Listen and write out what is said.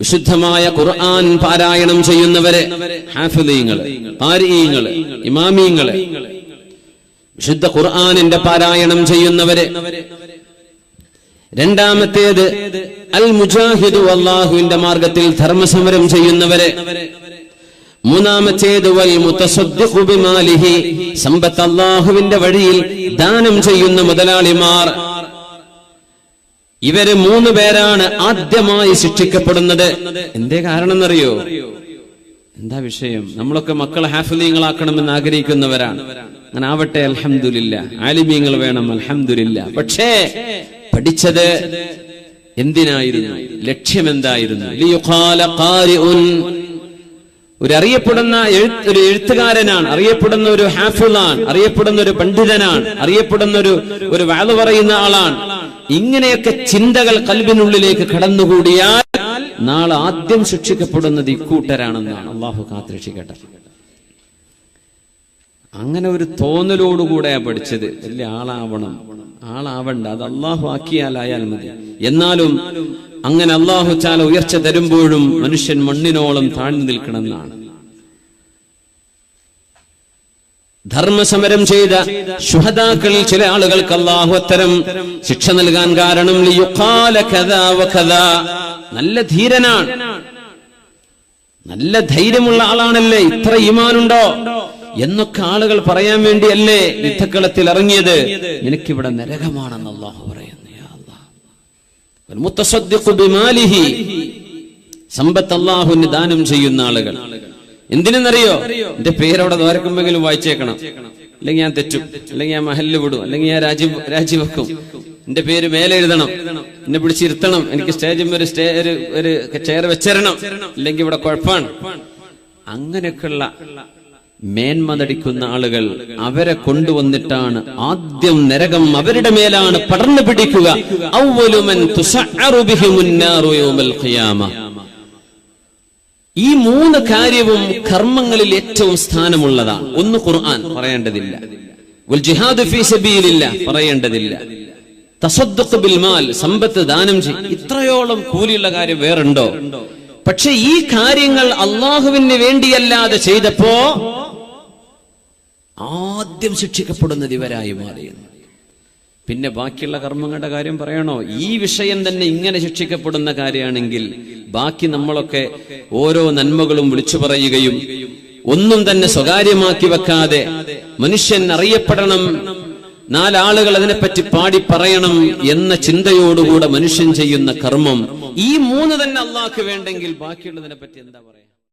വിശുദ്ധമായ ഖുർആൻ പാരായണം ചെയ്യുന്നവരെ ഹാഫിദീങ്ങൾ പാരീങ്ങൾ ഇമാമീങ്ങൾ വിശുദ്ധ ഖുർആനിന്റെ പാരായണം ചെയ്യുന്നവരെ. രണ്ടാമത്തേത് അൽ മുജാഹിദു അള്ളാഹുവിന്റെ മാർഗത്തിൽ ധർമ്മസമരം ചെയ്യുന്നവരെ. മൂന്നാമത്തേത് വൽ മുത്തസദ്ദിഖു ബിമാലിഹി സമ്പത്ത് അള്ളാഹുവിന്റെ വഴിയിൽ ദാനം ചെയ്യുന്ന മുതലാളിമാർ. ഇവർ മൂന്ന് പേരാണ് ആദ്യമായി ശിക്ഷിക്കപ്പെടുന്നത്. എന്തേ കാരണം എന്നറിയോ എന്താ വിഷയം? നമ്മളൊക്കെ മക്കളെ ഹാഫിലീങ്ങളാക്കണമെന്ന് ആഗ്രഹിക്കുന്നവരാണ്. അങ്ങനെ ആവട്ടെ അലഹമില്ല ആലിമീങ്ങൾ വേണം അലഹമില്ല പക്ഷേ പഠിച്ചത് എന്തിനായിരുന്നു? ലക്ഷ്യം എന്തായിരുന്നു ഒരു അറിയപ്പെടുന്ന ഒരു എഴുത്തുകാരനാണ് അറിയപ്പെടുന്ന ഒരു ഹാഫിളാണ് അറിയപ്പെടുന്ന ഒരു പണ്ഡിതനാണ് അറിയപ്പെടുന്ന ഒരു ഒരു വാൾ പറയുന്ന ആളാണ്. ഇങ്ങനെയൊക്കെ ചിന്തകൾ കൽബിനുള്ളിലേക്ക് കടന്നുകൂടിയാൽ നാളെ ആദ്യം ശിക്ഷിക്കപ്പെടുന്നത് ഇക്കൂട്ടരാണെന്നാണ് അള്ളാഹു കാത്തിരക്ഷിക്കട്ടെ. അങ്ങനെ ഒരു തോന്നലോടുകൂടെ പഠിച്ചത്. വലിയ ആളാവണം. ആളാവണ്ട. അത് അള്ളാഹു ആക്കിയാലായാൽ മതി. എന്നാലും അങ്ങനെ അള്ളാഹു ചാല ഉയർച്ച തരുമ്പോഴും മനുഷ്യൻ മണ്ണിനോളം താഴ്ന്നു നിൽക്കണമെന്നാണ്. ധർമ്മസമരം ചെയ്ത ശുഹദാക്കളിൽ ചില ആളുകൾക്ക് അള്ളാഹു അത്തരം ശിക്ഷ നൽകാൻ കാരണം. നല്ല ധീരനാണ്. നല്ല ധൈര്യമുള്ള ആളാണല്ലേ? ഇത്ര ഈമാനുണ്ടോ? എന്നൊക്കെ ആളുകൾ പറയാൻ വേണ്ടിയല്ലേ യുദ്ധക്കളത്തിൽ ഇറങ്ങിയത്? എനിക്കിവിടെ നരകമാണെന്ന് അള്ളാഹു പറയുന്നു. സമ്പത്ത് അള്ളാഹുവിന് ദാനം ചെയ്യുന്ന ആളുകൾ. എന്തിനെന്നറിയോ? എന്റെ പേരവിടെ ദ്വാരക്കുമ്പെങ്കിലും വായിച്ചേക്കണം. അല്ലെങ്കിൽ ഞാൻ തെറ്റും. അല്ലെങ്കിൽ ഞാൻ മഹല്ല് വിടും. അല്ലെങ്കിൽ ഞാൻ രാജി രാജിവെക്കും. എന്റെ പേര് മേലെ എഴുതണം എന്നെ പിടിച്ചിരുത്തണം. എനിക്ക് സ്റ്റേജിൽ ഒരു സ്റ്റേ ഒരു ഒരു ചെയർ വെച്ചരണം. അല്ലെങ്കിൽ ഇവിടെ കുഴപ്പമാണ് അങ്ങനെയൊക്കെയുള്ള മേന്മ നടിക്കുന്ന ആളുകൾ അവരെ കൊണ്ടുവന്നിട്ടാണ് ആദ്യം നരകം അവരുടെ മേലാണ് പടർന്നു പിടിക്കുക. ഔവലുമൻ തുസഅറു ബിഹിമുൻ നാറു യൗമൽ ഖിയാമ. ഈ മൂന്ന് കാര്യവും കർമ്മങ്ങളിൽ ഏറ്റവും സ്ഥാനമുള്ളതാണ്. ഒന്ന് ഖുർആൻ പറയേണ്ടതില്ല. ജിഹാദ് പറയേണ്ടതില്ല. തസദ്ദുഖ് ബിൽ മാൽ സമ്പത്ത് ദാനം ചെയ്യും ഇത്രയോളം കൂലിയുള്ള കാര്യം വേറുണ്ടോ? പക്ഷെ ഈ കാര്യങ്ങൾ അള്ളാഹുവിന് വേണ്ടിയല്ലാതെ ചെയ്തപ്പോ ആദ്യം ശിക്ഷിക്കപ്പെടുന്നത് ഇവരായി മാറിയുന്നു. പിന്നെ ബാക്കിയുള്ള കർമ്മങ്ങളുടെ കാര്യം പറയണോ? ഈ വിഷയം തന്നെ ഇങ്ങനെ ശിക്ഷിക്കപ്പെടുന്ന കാര്യമാണെങ്കിൽ ബാക്കി നമ്മളൊക്കെ ഓരോ നന്മകളും വിളിച്ചു പറയുകയും ഒന്നും തന്നെ സ്വകാര്യമാക്കി വെക്കാതെ മനുഷ്യൻ അറിയപ്പെടണം. നാലാളുകൾ അതിനെപ്പറ്റി പാടി പറയണം എന്ന ചിന്തയോടുകൂടെ മനുഷ്യൻ ചെയ്യുന്ന കർമ്മം. ഈ മൂന്ന് തന്നെ അള്ളാഹ്ക്ക് വേണ്ടെങ്കിൽ ബാക്കിയുള്ളതിനെപ്പറ്റി എന്താ പറയാ?